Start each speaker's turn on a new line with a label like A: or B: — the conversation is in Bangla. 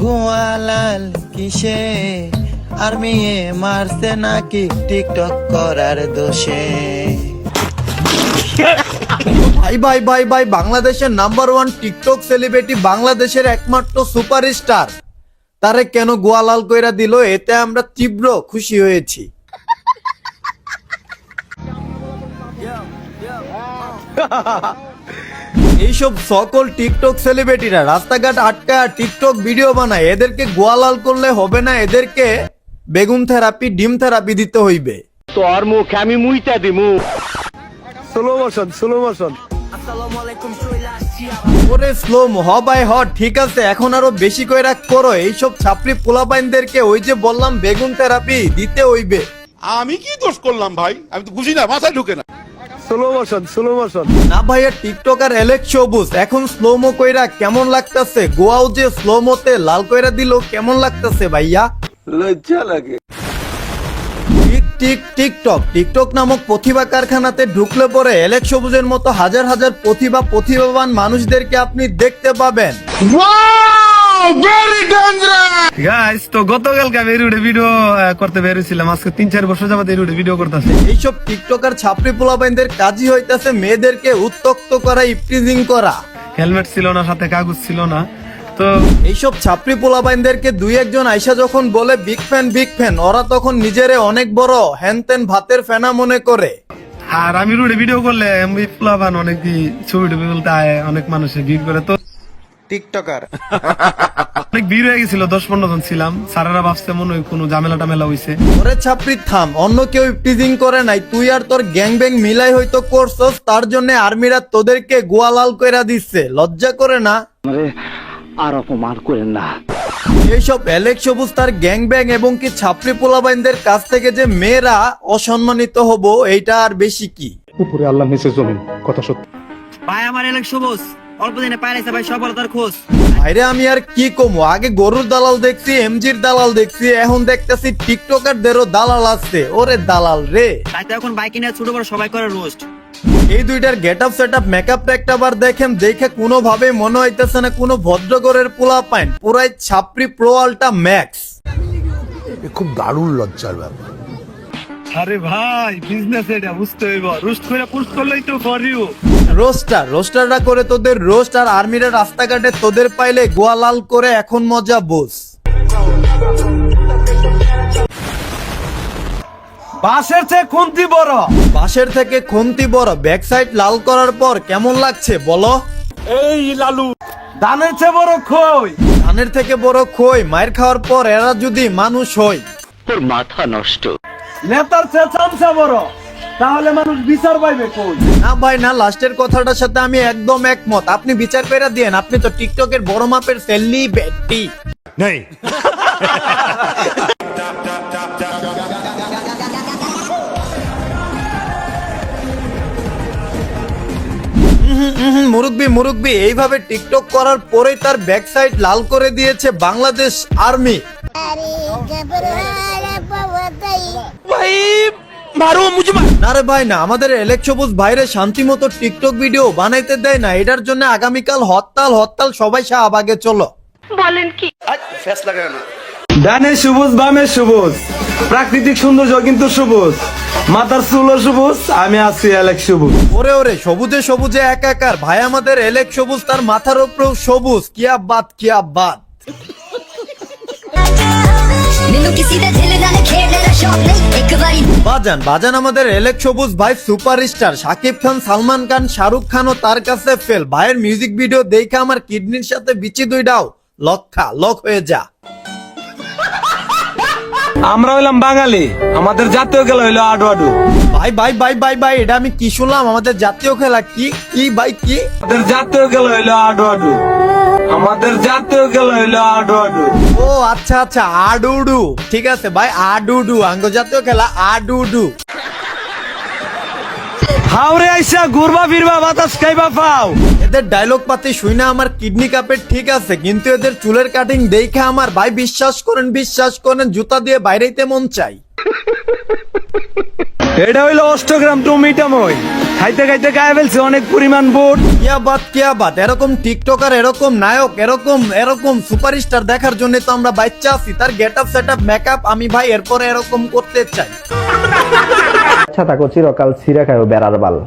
A: গোয়ালাল কিসে আর মেয়ে মারছে নাকি টিকটক করার দোষে ভাই ভাই ভাই ভাই বাংলাদেশের নাম্বার ওয়ান টিকটক সেলিব্রিটি বাংলাদেশের একমাত্র সুপারস্টার তারে কেন গোয়ালাল কইরা দিল এতে আমরা তীব্র খুশি হয়েছি এইসব সকল টিকটক সেলিব্রিটিরা রাস্তাঘাট আটকা টিকটক ভিডিও বানায়। এদেরকে গোয়ালাল করলে হবে না এদেরকে বেগুন থেরাপি ডিম থেরাপি দিতে হইবে।
B: তোর মুখে আমি মুইতা দিমু।
C: স্লো মোশন স্লো মোশন
A: ওরে স্লো হ বাই হ ঠিক আছে এখন আরও বেশি কইরা করো। এইসব ছাপরি পোলাপাইনদেরকে ওই যে বললাম বেগুন থেরাপি দিতে হইবে।
D: আমি কি দোষ করলাম ভাই? আমি তো বুঝি না মাথায় ঢুকে না।
C: স্লো মোশন স্লো মোশন
A: না ভাইয়া টিকটকার এলেক্স সবুজ। এখন স্লোমো কইরা কেমন লাগতাছে? গোয়াও যে স্লোমোতে লাল কইরা দিল কেমন লাগতাছে ভাইয়া?
C: লজ্জা লাগে।
A: টিক টিক টিকটক টিকটক নামক প্রতিভা কারখানাতে ঢুকলে পরে এলেক্স সবুজের মতো হাজার হাজার প্রতিভা প্রতিভাবান মানুষদেরকে আপনি দেখতে পাবেন।
C: গাইস তো গতকালকে আমি এরুডে ভিডিও করতে বেরিয়েছিলাম আজকে তিন চার বছর যাবত এরুডে ভিডিও করতেছি।
A: এইসব টিকটকার ছাপরি পোলাপাইনদের কাজই হইতাছে মেয়েদেরকে উত্তক্ত করা ইপটিজিং করা।
C: হেলমেট ছিল না সাথে কাগজ ছিল না। তো
A: এইসব ছাপরি পোলাপাইনদেরকে দুই একজন আইসা যখন বলে বিগ ফ্যান বিগ ফ্যান ওরা তখন নিজেরে অনেক বড় হ্যানতেন ভাতের ফেনা মনে করে।
C: আর আমি রুডে ভিডিও করলে আমি অনেক ছবি টবি বলতে আয় অনেক মানুষে ভিড় করে। তো
A: টিকটকার।
C: অনেক ভিড় হয়ে গেছিল দশ পনেরো জন ছিলাম। সারারা ভাবছে মনে হয় কোনো ঝামেলা টামেলা হইছে।
A: ওরে ছাপরি থাম। অন্য কেউ ইপটিজিং করে নাই। তুই আর তোর গ্যাং ব্যাং মিলাই হয়তো করছস তার জন্য আর্মিরা তোদেরকে গোয়ালাল কইরা দিচ্ছে। লজ্জা করে না?
B: আর অপমান করেন না।
A: এইসব এলেক্স সবুজ তার গ্যাং ব্যাং এবং কি ছাপরি পোলাবাইনদের কাছ থেকে যে মেয়েরা অসম্মানিত হব এইটা আর বেশি কি?
E: উপরে আল্লাহ নিচে জমিন কথা সত্য।
F: ভাই আমার এলাক সবুজ। অল্প দিনে ভাই সফলতার খোঁজ।
A: আমি আর কি কমু? আগে গরুর দালাল দেখছি এমজির দালাল দেখছি এখন দেখতেছি টিকটকারদেরও দালাল আছে। ওরে দালাল রে।
F: তাই তো এখন বাইক নিয়ে ছোট বড় সবাই করে রোস্ট।
A: এই দুইটার get up set up makeup একটা বার দেখেন দেখে কোনো ভাবে মনে হইতেছে না কোনো ভদ্রগরের পোলা পাইন। পুরাই ছাপরি প্রো আলটা ম্যাক্স
E: খুব দারুণ লজ্জার ব্যাপার।
C: আরে ভাই বিজনেস এটা বুঝতে হইব। রুস্ট করে পুস্ট করলেই তো ফর ইউ
A: রোস্টার রোস্টাররা করে তোদের রোস্ট আর আর্মিরা রাস্তাঘাটে তোদের পাইলে গোয়ালাল করে এখন মজা বোস।
C: বাসের চেয়ে খুন্তি বড়।
A: বাঁশের থেকে খুন্তি বড় ব্যাক সাইড লাল করার পর কেমন লাগছে বলো? এই লালু।
C: ধানের চেয়ে বড় খই।
A: ধানের থেকে বড় খই মায়ের খাওয়ার পর এরা যদি মানুষ হয়।
B: তোর মাথা নষ্ট।
C: নেতার চেয়ে চামচা বড়। তাহলে মানুষ বিচার পাইবে কই?
A: না ভাই না লাস্টের কথাটার সাথে আমি একদম একমত। আপনি বিচার দিয়েন আপনি তো টিকটকের বড় মাপের সেলিব্রিটি।
E: নেই।
A: মুরুব্বি মুরুব্বি এইভাবে টিকটক করার পরেই তার ব্যাক সাইড লাল করে দিয়েছে বাংলাদেশ আর্মি।
G: ভাই মারো
A: না রে ভাই না আমাদের সবুজ ভাইরে শান্তি মতো টিকটক ভিডিও বানাইতে দেয় না এটার জন্য আগামীকাল হরতাল হরতাল সবাই চলো। বলেন কি? ফেস না।
C: ডানে সবুজ বামে সবুজ প্রাকৃতিক সৌন্দর্য কিন্তু সবুজ। মাথার চুলো সবুজ আমি আছি এলেক সবুজ
A: ওরে ওরে সবুজে সবুজে একাকার ভাই আমাদের এলেক সবুজ তার মাথার উপরেও সবুজ। কিয়া বাদ কিয়া
G: বাদ
A: বাজান বাজান আমাদের এলেক সবুজ ভাই সুপারস্টার শাকিব খান সালমান খান শাহরুখ খান ও তার কাছে ফেল ভাইয়ের মিউজিক ভিডিও দেখে আমার কিডনির সাথে বিচি দুইটাও লক্ষা লক হয়ে যা।
C: আমরা হইলাম বাঙালি আমাদের জাতীয় খেলা হইল আডু আডু।
A: ভাই ভাই ভাই ভাই ভাই এটা আমি কি শুনলাম? আমাদের জাতীয় খেলা কি? কি ভাই কি?
C: আমাদের জাতীয় খেলা হইল আডু আডু। আমাদের জাতীয় খেলা হইল আডু আডু।
A: ও আচ্ছা আচ্ছা আডুডু ঠিক আছে ভাই আডুডু আঙ্গ জাতীয় খেলা আডুডু
C: হাওরে আইসা ঘুরবা ফিরবা বাতাস খাইবা পাও।
A: এদের ডায়লগ পাতি শুই না আমার কিডনি কাপের ঠিক আছে কিন্তু এদের চুলের কাটিং দেখে আমার ভাই বিশ্বাস করেন বিশ্বাস করেন জুতা দিয়ে বাইরেতে মন চাই।
C: এটা হইল অষ্টগ্রাম টমিটাময় খাইতে খাইতে গায়ে ফেলছে অনেক পরিমাণ বোট।
A: কিয়া বাত কিয়া বাত এরকম টিকটকার এরকম নায়ক এরকম এরকম সুপারস্টার দেখার জন্য তো আমরা বাচ্চা আছি। তার get up set up makeup আমি ভাই এরপরে এরকম করতে চাই।
H: আচ্ছা থাকো চিরকাল ছিঁড়ে খায়ও বেড়ার বাল।